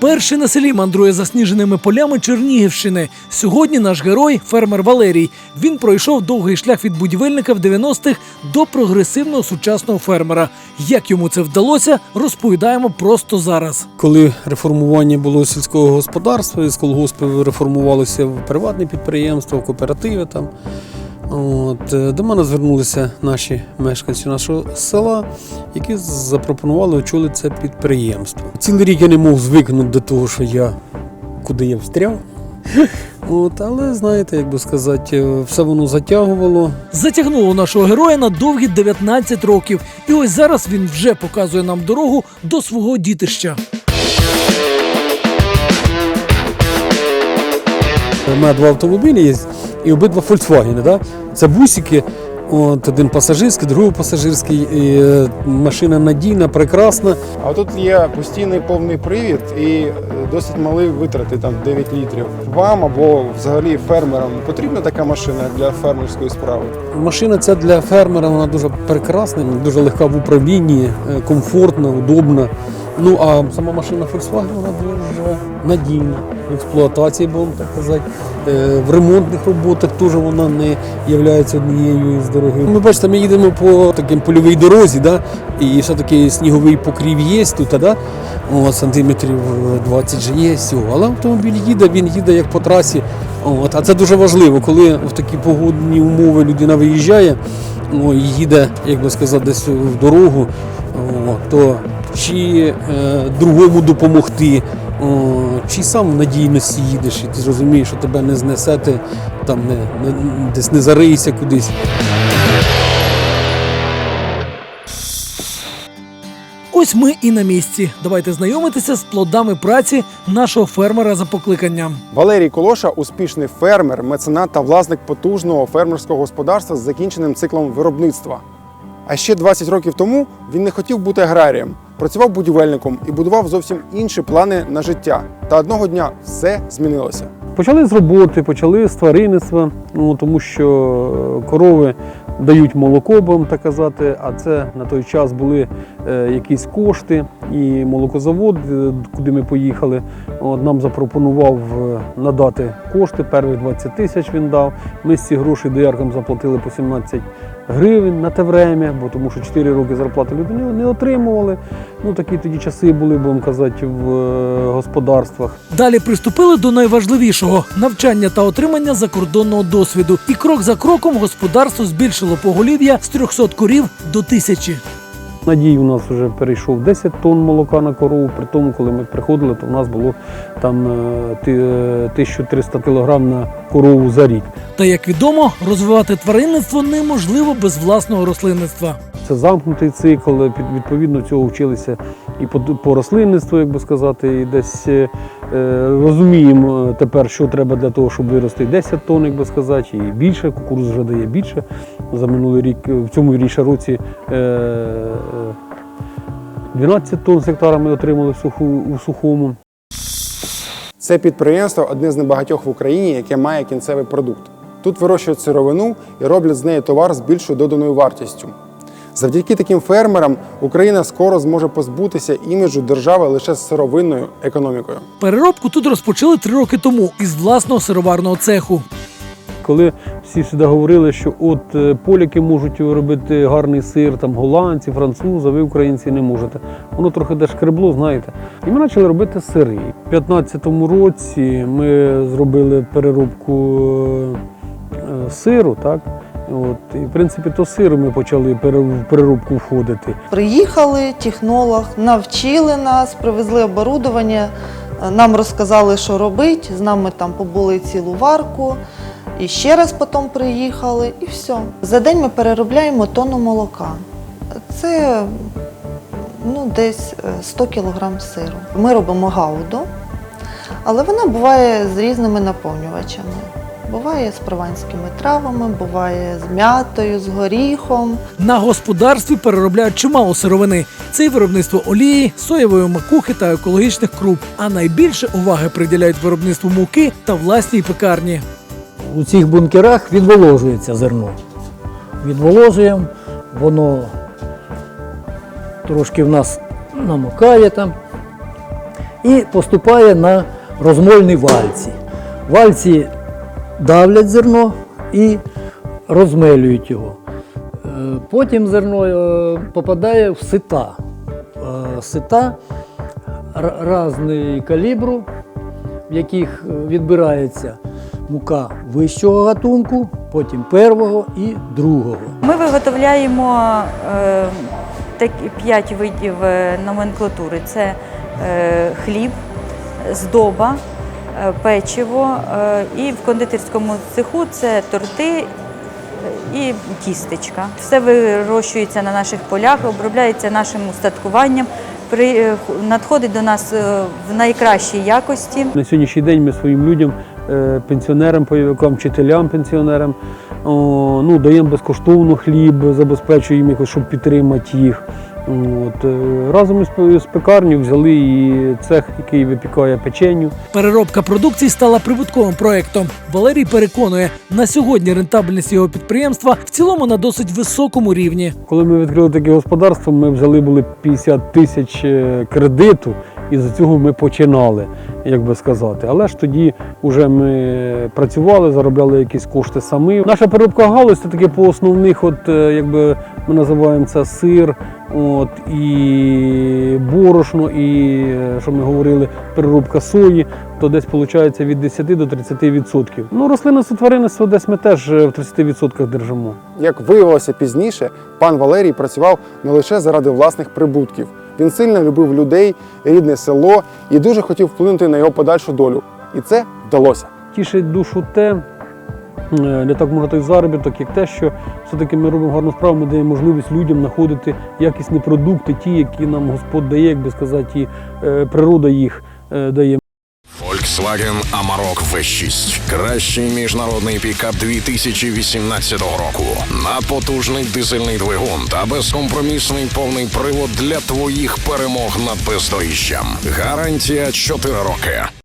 Перший на селі мандрує засніженими полями Чернігівщини. Сьогодні наш герой фермер Валерій. Він пройшов довгий шлях від будівельника в 90-х до прогресивного сучасного фермера. Як йому це вдалося, розповідаємо просто зараз. Коли реформування було сільського господарства, із колгоспів реформувалося в приватне підприємство, в кооперативи там. От, е, до мене звернулися наші мешканці нашого села, які запропонували очолити це підприємство. Цілий рік я не мог звикнути до того, що я куди я встряв. От, але знаєте, як би сказати, е, все воно затягувало. Затягнуло нашого героя на довгі 19 років. І ось зараз він вже показує нам дорогу до свого дітища. У мене два автомобілі є, і обидва Volkswagen, да? Це бусики, от, один пасажирський, другий пасажирський. І, е, машина надійна, прекрасна. А тут є постійний повний привід і досить малі витрати, там 9 літрів. Вам або взагалі фермерам потрібна така машина для фермерської справи? Машина ця для фермера, вона дуже прекрасна, дуже легка в управлінні, е, комфортна, удобна. Ну а сама машина Volkswagen вона дуже надійна в експлуатації, будемо так казати. Е, В ремонтних роботах теж вона не є однією з дорогих. Ми бачите, ми їдемо по таким польовій дорозі, да? і ще такий сніговий покрів є тут, да? О, сантиметрів 20 же є всього. Але автомобіль їде, він їде як по трасі. От, а це дуже важливо, коли в такі погодні умови людина виїжджає о, і їде, як би сказати, десь в дорогу, о, то чи е, другому допомогти, о, чи сам в надійності їдеш, і ти розумієш, що тебе не знесе, ти там не, не, десь не зарийся кудись. Ось ми і на місці. Давайте знайомитися з плодами праці нашого фермера за покликанням. Валерій Колоша успішний фермер, меценат та власник потужного фермерського господарства з закінченим циклом виробництва. А ще 20 років тому він не хотів бути аграрієм, працював будівельником і будував зовсім інші плани на життя. Та одного дня все змінилося. Почали з роботи, почали з тваринництва, ну, тому що корови дають молоко, будемо так казати, а це на той час були е, якісь кошти. І молокозавод, е, куди ми поїхали, от, нам запропонував е, надати кошти. Перших 20 тисяч він дав. Ми з цих грошей дояркам заплатили по 17 гривень на те время, бо тому що 4 роки зарплати люди не, не отримували. Ну такі тоді часи були, будемо казати, в е, господарствах. Далі приступили до найважливішого навчання та отримання закордонного досвіду. І крок за кроком господарство збільшило поголів'я з 300 корів до тисячі. Надій у нас вже перейшов 10 тонн молока на корову. При тому, коли ми приходили, то в нас було там е, ти- е, 1300 кг на корову за рік. Та як відомо, розвивати тваринництво неможливо без власного рослинництва. Це замкнутий цикл. Відповідно цього вчилися і по, рослинництву, як би сказати, і десь е, е, розуміємо е, тепер, що треба для того, щоб вирости 10 тонн, як би сказати, і більше. Кукуруз вже дає більше. За минулий рік, е, в цьому ріше році. Е, е, 12 тонн з гектара ми отримали у сухому. Це підприємство одне з небагатьох в Україні, яке має кінцевий продукт. Тут вирощують сировину і роблять з неї товар з більшою доданою вартістю. Завдяки таким фермерам Україна скоро зможе позбутися іміджу держави лише з сировинною економікою. Переробку тут розпочали три роки тому із власного сироварного цеху. Коли всі сюди говорили, що от е, поляки можуть робити гарний сир, там голландці, французи, ви українці не можете. Воно трохи де шкребло, знаєте. І ми почали робити сири. У 2015 році ми зробили переробку е, сиру, так? От, і в принципі, то сиру ми почали в переробку входити. Приїхали, технолог, навчили нас, привезли оборудовання, е, нам розказали, що робити, з нами там побули цілу варку. І ще раз потім приїхали, і все. За день ми переробляємо тонну молока. Це ну, десь е, 100 кг сиру. Ми робимо гауду, але вона буває з різними наповнювачами. Буває з прованськими травами, буває з м'ятою, з горіхом. На господарстві переробляють чимало сировини. Це виробництво олії, соєвої макухи та екологічних круп. А найбільше уваги приділяють виробництву муки та власній пекарні. у цих бункерах відволожується зерно. Відволожуємо, воно трошки в нас намокає там. і поступає на розмольні вальці. Вальці давлять зерно і розмелюють його. Е, Потім зерно е, попадає в сита. Е, Сита різної калібру, в яких відбирається мука вищого гатунку, потім первого і другого. Ми виготовляємо так, п'ять видів номенклатури: це хліб, здоба, печиво е, і в кондитерському цеху це торти е, і тістечка. Все вирощується на наших полях, обробляється нашим устаткуванням, при, е, надходить до нас в найкращій якості. На сьогоднішній день ми своїм людям, пенсіонерам, пайовикам, вчителям, пенсіонерам, ну, даємо безкоштовно хліб, забезпечуємо якось, щоб підтримати їх. От, е, разом із пекарню взяли і цех, який випікає печеню. Переробка продукції стала прибутковим проектом. Валерій переконує, на сьогодні рентабельність його підприємства в цілому на досить високому рівні. Коли ми відкрили таке господарство, ми взяли були 50 тисяч е, кредиту, і з цього ми починали, як би сказати. Але ж тоді вже ми працювали, заробляли якісь кошти самі. Наша переробка галузь це таке по основних, от е, якби ми називаємо це сир, от і борошно, і е, що ми говорили, переробка сої. То десь виходить від 10 до 30%. Ну, рослинництво тваринництво десь ми теж е, в 30% держимо. Як виявилося пізніше, пан Валерій працював не лише заради власних прибутків. Він сильно любив людей, рідне село і дуже хотів вплинути на його подальшу долю. І це вдалося. тішить душу те, не так той заробіток, як те, що все-таки ми робимо гарну справу, ми даємо можливість людям знаходити якісні продукти, ті, які нам Господь дає, як би сказати, і е, природа їх е, дає. Volkswagen Amarok V6. Кращий міжнародний пікап 2018 року. Надпотужний дизельний двигун та безкомпромісний повний привод для твоїх перемог над бездоріжжям. Гарантія 4 роки.